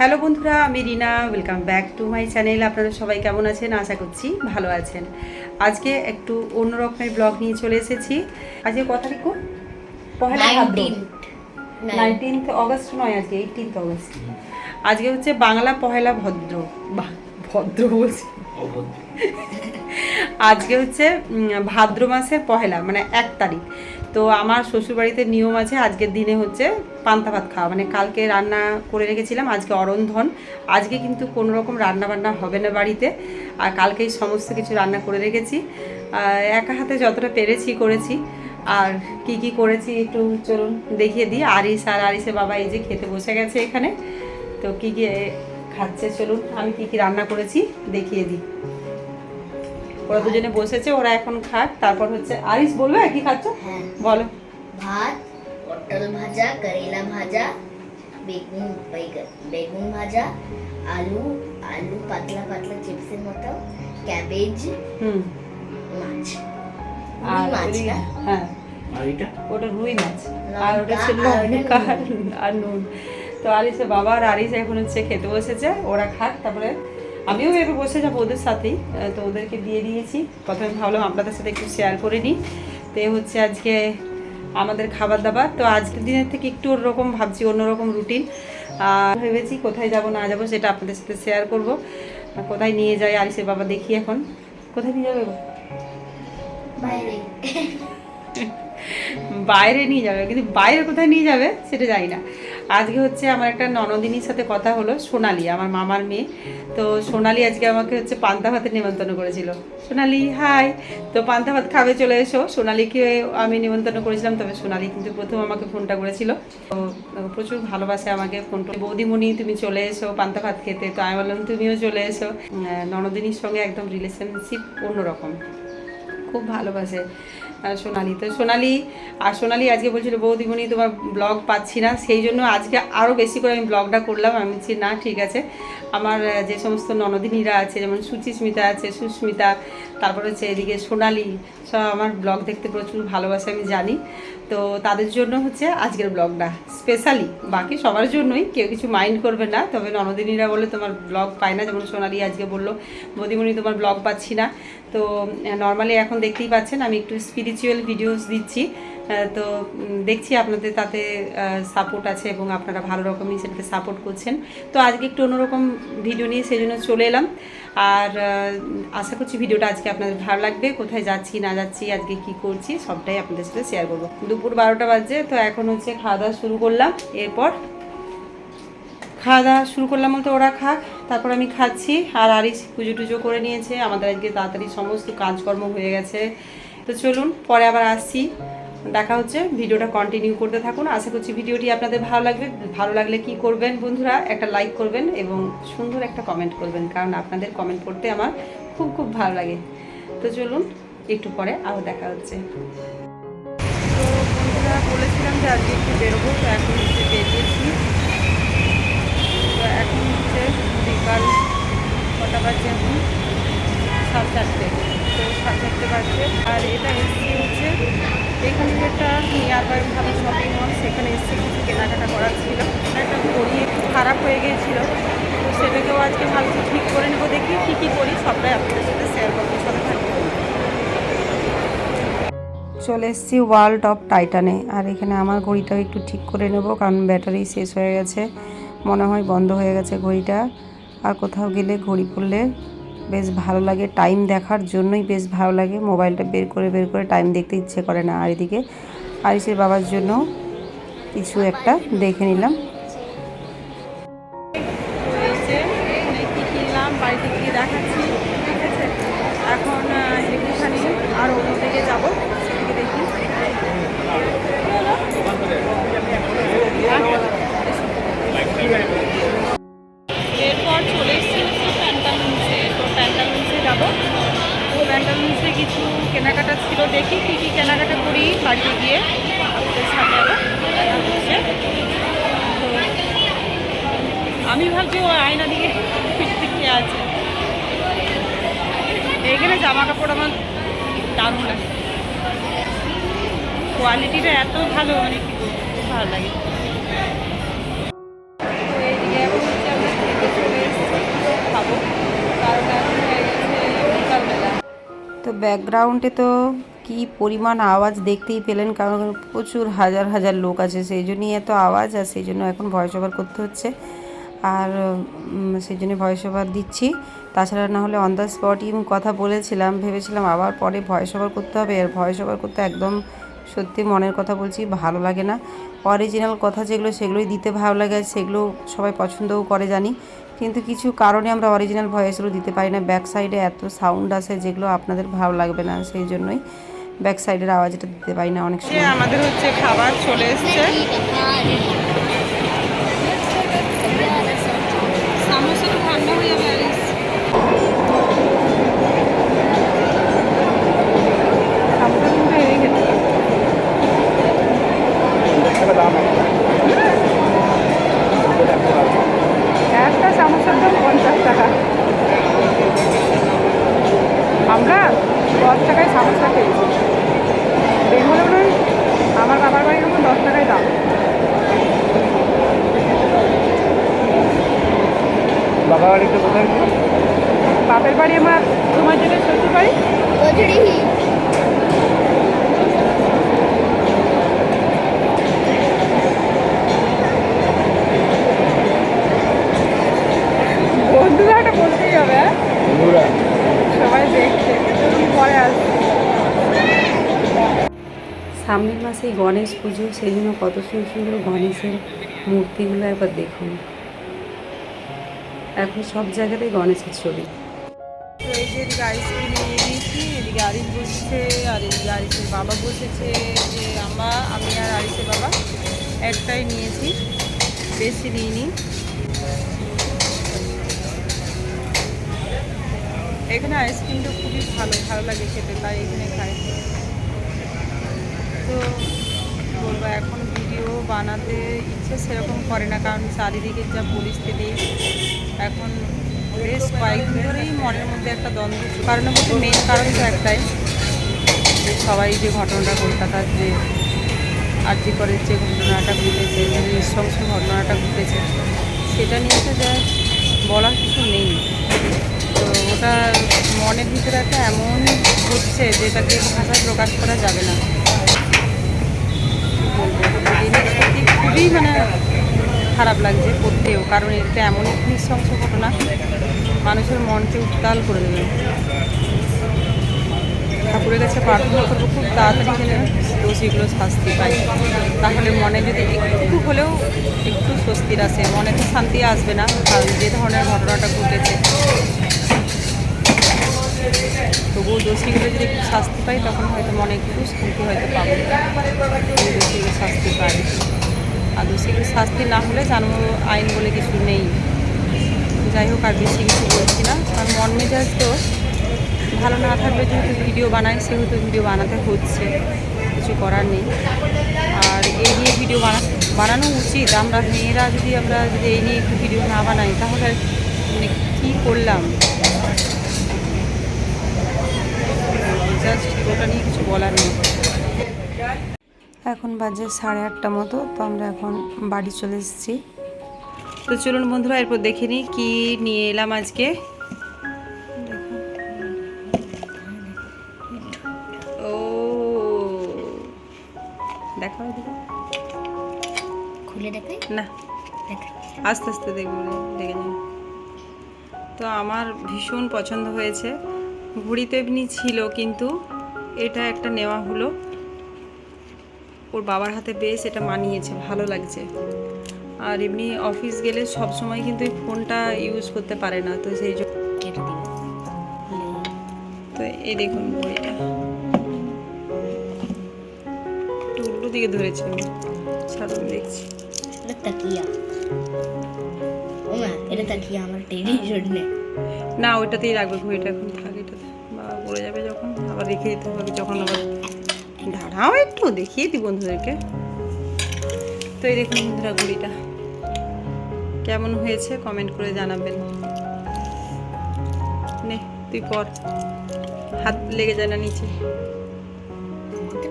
Hello বন্ধুরা আমি Rina welcome back to my channel আপনারা সবাই কেমন আছেন? আশা করছি ভালো আছেন। আজকে একটু অন্য রকমের ব্লগ নিয়ে চলে এসেছি। আজকে কথা লিখো পহেলা ভাদ্র। নাইনটিন্থ অগস্ট নয় আজকে এইটিন্থ অগস্ট আজকে হচ্ছে বাংলা পহেলা ভদ্র। বা- ভদ্র বলছি। আজকে হচ্ছে ভাদ্র মাসের পহেলা মানে এক তারিখ। তো আমার শ্বশুরবাড়িতে নিয়ম আছে, আজকের দিনে হচ্ছে পান্তা ভাত খাওয়া। মানে কালকে রান্না করে রেখেছিলাম, আজকে অরন্ধন। আজকে কিন্তু কোনো রকম রান্না বান্না হবে না বাড়িতে। আর কালকেই সমস্ত কিছু রান্না করে রেখেছি। একা হাতে যতটা পেরেছি করেছি। আর কি কি করেছি একটু চলুন দেখিয়ে দিই। আরিস আর আরিসের বাবা এই যে খেতে বসে গেছে এখানে। তো কি কি খাচ্ছে চলুন, আমি কি কি রান্না করেছি দেখিয়ে দিই। ওরা দুজনে বসেছে ওরা এখন খাক। তারপর হচ্ছে আরিস বলবে কি খাচ্ছ? হ্যাঁ। বলো। ভাত পটল ভাজা করেলা ভাজা বেগুন বেগুন বেগুন ভাজা আলু আলু পাতলা পাতলা চিপসের মতো ক্যাবেজ হুম। মাছ। আর মাছ হ্যাঁ। আর ওটা রুই মাছ। আর ওটা ছিল লঙ্কা। আর নুন। তো আরিসের বাবা আর আরিস এখন হচ্ছে খেতে বসেছে ওরা খাক তারপরে আমিও এবার বসে যাব ওদের সাথেই তো ওদেরকে দিয়ে দিয়েছি। প্রথমে ভাবলাম আপনাদের সাথে একটু শেয়ার করে নিই। তো হচ্ছে আজকে আমাদের খাবার দাবার তো আজকের দিনের থেকে একটু অন্যরকম ভাবছি অন্যরকম রুটিন আর ভেবেছি কোথায় যাব না যাব সেটা আপনাদের সাথে শেয়ার করব। কোথায় নিয়ে যায় আরিসের বাবা দেখি এখন। কোথায় নিয়ে যাবে? বাইরে। বাইরে নিয়ে যাবে কিন্তু বাইরে কোথায় নিয়ে যাবে সেটা জানি না। আজকে হচ্ছে আমার একটা ননদিনীর সাথে কথা হলো, সোনালি, আমার মামার মেয়ে। তো সোনালি আজকে আমাকে হচ্ছে পান্তা ভাতের নিমন্ত্রণ করেছিল। সোনালি হাই তো পান্তা ভাত খাবে, চলে এসো। সোনালিকে আমি নিমন্ত্রণ করেছিলাম, তবে সোনালি কিন্তু প্রথম আমাকে ফোনটা করেছিল। তো প্রচুর ভালোবাসে আমাকে ফোন বৌদিমণি, তুমি চলে এসো পান্তা ভাত খেতে। তো আমি বললাম, তুমিও চলে এসো। ননদিনীর সঙ্গে একদম রিলেশনশিপ অন্যরকম। খুব ভালোবাসে। সোনালি। তো সোনালি, আর সোনালি আজকে বলছিল বৌদিমণি তোমার ব্লগ পাচ্ছি না। সেই জন্য আজকে আরও বেশি করে আমি ব্লগটা করলাম। আমি বলছি, না, ঠিক আছে। আমার যে সমস্ত ননদিনীরা আছে, যেমন সুচিস্মিতা আছে, সুস্মিতা, তারপর হচ্ছে এদিকে সোনালি, সব আমার ব্লগ দেখতে প্রচুর ভালোবাসে, আমি জানি। তো তাদের জন্য হচ্ছে আজকের ব্লগটা। স্পেশালি বাকি সবার জন্যই, কেউ কিছু মাইন্ড করবে না, তবে ননদিনীরা বলে তোমার ব্লগ পায় না, যেমন সোনালি আজকে বলল, বৌদিমণি, তোমার ব্লগ পাচ্ছি না। তো নর্মালি এখন দেখতেই পাচ্ছেন, আমি একটু স্পিরিচুয়াল ভিডিওস দিচ্ছি। তো দেখছি আপনাদের তাতে সাপোর্ট আছে এবং আপনারা ভালো রকমই সেটাতে সাপোর্ট করছেন। তো আজকে একটু অন্যরকম ভিডিও নিয়ে সেই জন্য চলে এলাম। আর আশা করছি ভিডিওটা আজকে আপনাদের ভালো লাগবে। কোথায় যাচ্ছি, না যাচ্ছি, আজকে কি করছি, সবটাই আপনাদের সাথে শেয়ার করব। দুপুর বারোটা বাজে তো এখন হচ্ছে খাওয়া দাওয়া শুরু করলাম। এরপর খাওয়া দাওয়া শুরু করলাম বলতে ওরা খাক, তারপর আমি খাচ্ছি। আর আরিস পুজো টুজো করে নিয়েছে। আমাদের আজকে তাড়াতাড়ি সমস্ত কাজকর্ম হয়ে গেছে। তো চলুন, পরে আবার আসছি। দেখা হচ্ছে। ভিডিওটা কন্টিনিউ করতে থাকুন। আশা করছি ভিডিওটি আপনাদের ভালো লাগবে। ভালো লাগলে কি করবেন বন্ধুরা, একটা লাইক করবেন এবং সুন্দর একটা কমেন্ট করবেন, কারণ আপনাদের কমেন্ট করতে আমার খুব খুব ভালো লাগে। তো চলুন, একটু পরে আরও দেখা হচ্ছে। তো বন্ধুরা, বলেছিলাম যে আজকে একটু বেরোবো, তো এখন হচ্ছে বেরিয়েছি। তো এখন হচ্ছে বিকাল কটা বাজছে এখন? সাত চারটে। তো সাত চারটে বাজছে আর এটা হচ্ছে এখানে একটা নিয়ার বাই ভালো শপিং মল সেখানে এসছি কিছু কেনাকাটা করার ছিল। একটা ঘড়ি খারাপ হয়ে গিয়েছিল। তো সেটাকেও আজকে ভাবছি ঠিক করে নেব, দেখি কী কী করি, সবটাই আপনাদের সাথে শেয়ার করব সাথে থাকব চলে এসেছি ওয়ার্ল্ড অফ টাইটানে আর এখানে আমার ঘড়িটাও একটু ঠিক করে নেব, কারণ ব্যাটারি শেষ হয়ে গেছে। মনে হয় বন্ধ হয়ে গেছে ঘড়িটা। আর কোথাও গেলে ঘড়ি পড়লে বেশ ভালো লাগে টাইম দেখার জন্যই বেশ ভালো লাগে। মোবাইলটা বের করে বের করে টাইম দেখতে ইচ্ছে করে না আর এদিকে আরিসের বাবার জন্য কিছু একটা দেখে নিলাম। এখন একটুখানি আর অন্যদিকে যাব। কিছু কেনাকাটা ছিল, দেখি কী কী কেনাকাটা করি বাড়িতে গিয়ে। আমি ভাবছি ও আয়না দিকে কে আছে। এইখানে জামা কাপড় আমার দারুণ লাগে। কোয়ালিটিটা এত ভালো মানে কি ভালো লাগে। ব্যাকগ্রাউন্ডে তো কি পরিমাণ আওয়াজ দেখতেই পেলেন, কারণ প্রচুর হাজার হাজার লোক আছে, সেই জন্যই এত আওয়াজ আর সেই জন্য এখন ভয়েস ওভার করতে হচ্ছে। আর সেই জন্য ভয়েস ওভার দিচ্ছি। তাছাড়া না হলে অন দ্য স্পটই কথা বলেছিলাম, ভেবেছিলাম আবার পরে ভয়েস ওভার করতে হবে। আর ভয়েস ওভার করতে একদম সত্যি মনের কথা বলছি, ভালো লাগে না। অরিজিনাল কথা যেগুলো, সেগুলোই দিতে ভালো লাগে, আর সেগুলো সবাই পছন্দও করে জানি। কিন্তু কিছু কারণে আমরা অরিজিনাল ভয়েসগুলো দিতে পারি না। ব্যাক সাইডে এত সাউন্ড আছে যেগুলো আপনাদের ভালো লাগবে না, সেই জন্যই ব্যাক সাইডের আওয়াজটা দিতে পারি না অনেক সময়। আমাদের হচ্ছে খাবার চলে এসছে সামোসা তো ঠান্ডা হয়ে যাবে আরিস সামোসা কিন্তু এই খেতে একটা সামোসার দাম পঞ্চাশ টাকা আমরা দশ টাকায় সামোসা খেয়েছি বেঙ্গলে মনে হয় আমার বাবার বাড়ির ওখানে দশ টাকায় দাম বাবা বাড়িতে কোথায় বাপের বাড়ি আমার তোমার জন্য শ্বশুর বাড়ি? বন্ধুরা একটা বলতেই হবে হ্যাঁ? বন্ধুরা। সবাই দেখছে পরে আসছে সামনের মাসেই গণেশ পুজো সেই জন্য কত সুন্দর সুন্দর গণেশের মূর্তিগুলো একবার দেখুন। এখন সব জায়গাতেই গণেশের ছবি। আইসক্রিম নিয়ে নিয়েছি এদিকে আর বাবা বসেছে, যে আমরা আমি আর বাবা একটাই নিয়েছি, বেশি নিইনি। এখানে আইসক্রিমটা খুবই ভালো ভালো লাগে খেতে, তাই এখানে খাই। তো বলব এখন বানাতে ইচ্ছে সেরকম করে না, কারণ চারিদিকে যা পরিস্থিতি, এখন বেশ কয়েকদিন ধরেই মনের মধ্যে একটা দ্বন্দ্ব। কারণের মধ্যে মেন কারণ তো একটাই, যে সবাই যে ঘটনাটা কলকাতার যে আর্জি করে যে ঘটনাটা ঘটেছে, যে নৃশংস ঘটনাটা ঘটেছে, সেটা নিয়ে তো যা বলার কিছু নেই। তো ওটা মনের ভিতরে একটা এমন হচ্ছে যেটাকে ভাষায় প্রকাশ করা যাবে না। খুবই মানে খারাপ লাগছে করতেও, কারণ এটা এমন এক নৃশংস ঘটনা। মানুষের মনকে উত্তাল করে দেবে। ঠাকুরের কাছে প্রার্থনা করব, খুব তাড়াতাড়ি যেন দোষীগুলো শাস্তি পায়। তাহলে মনে যদি একটু হলেও একটু স্বস্তির আসে, মনে তো শান্তি আসবে না, কারণ যে ধরনের ঘটনাটা ঘটেছে। তবুও দোষীগুলো যদি একটু শাস্তি পাই তখন হয়তো মনে একটু শান্তি হয়তো পাবো। দোষীগুলো শাস্তি পায়। আর দোষীগুলো শাস্তি না হলে জানব আইন বলে কিছু নেই। যাই হোক, আর বেশি কিছু বলছি না। কারণ মন মেজাজ তো ভালো না থাকলে যেহেতু ভিডিও বানাই, সেহেতু ভিডিও বানাতে হচ্ছে। কিছু করার নেই। আর এই নিয়ে ভিডিও বানা, বানানো উচিত। আমরা মেয়েরা যদি, আমরা যদি এই নিয়ে একটু ভিডিও না বানাই, তাহলে মানে কী করলাম জাস্ট ওটা নিয়ে কিছু বলার নেই এখন বাজে সাড়ে আটটা মতো তো আমরা এখন বাড়ি চলে এসেছি। তো চলুন বন্ধুরা এরপর দেখে নিই কী নিয়ে এলাম আজকে। ও দেখো খুলে দেখাই না। আস্তে আস্তে দেখবেন দেখে নিন তো আমার ভীষণ পছন্দ হয়েছে। ঘুড়ি তো এমনি ছিল কিন্তু এটা একটা নেওয়া হলো। ওর বাবার হাতে বেশ এটা মানিয়েছে ভালো লাগছে। আর এমনি অফিস গেলে সব সময় কিন্তু এই ফোনটা ইউজ করতে পারে না তো সেই জন্য কেটে দিন তো এই দেখুন বইটা। একটু দিকে ধরেছে আমি ছাড়ুন দেখছি। তাকিয়া। ও এটা তাকিয়া আমার জন্য না ওইটাতেই রাখবে ঘড়িটা এখন থাক এটাতে। বাবা পড়ে যাবে যখন আবার রেখে দিতে হবে যখন আবার দাঁড়াও একটু দেখিয়ে দিই বন্ধুদেরকে। তো এই দেখুন বন্ধুরা ঘড়িটা কেমন হয়েছে কমেন্ট করে জানাবেন। নে তুই পর হাত লেগে যায় না নিচে।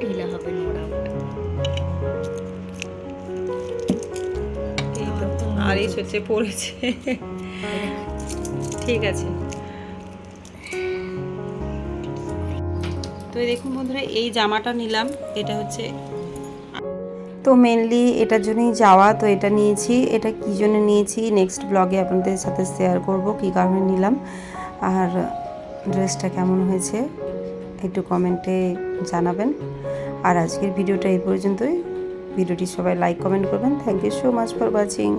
ঢিলা হবে আর এই হচ্ছে পড়েছে। ঠিক আছে। তো দেখুন বন্ধুরা, এই জামাটা নিলাম। এটা হচ্ছে তো মেনলি এটার জন্যই যাওয়া, তো এটা নিয়েছি। এটা কী জন্য নিয়েছি নেক্সট ব্লগে আপনাদের সাথে শেয়ার করব, কী কারণে নিলাম। আর ড্রেসটা কেমন হয়েছে, একটু কমেন্টে জানাবেন। আর আজকের ভিডিওটা এই পর্যন্তই। ভিডিওটি সবাই লাইক কমেন্ট করবেন। Thank you so much for watching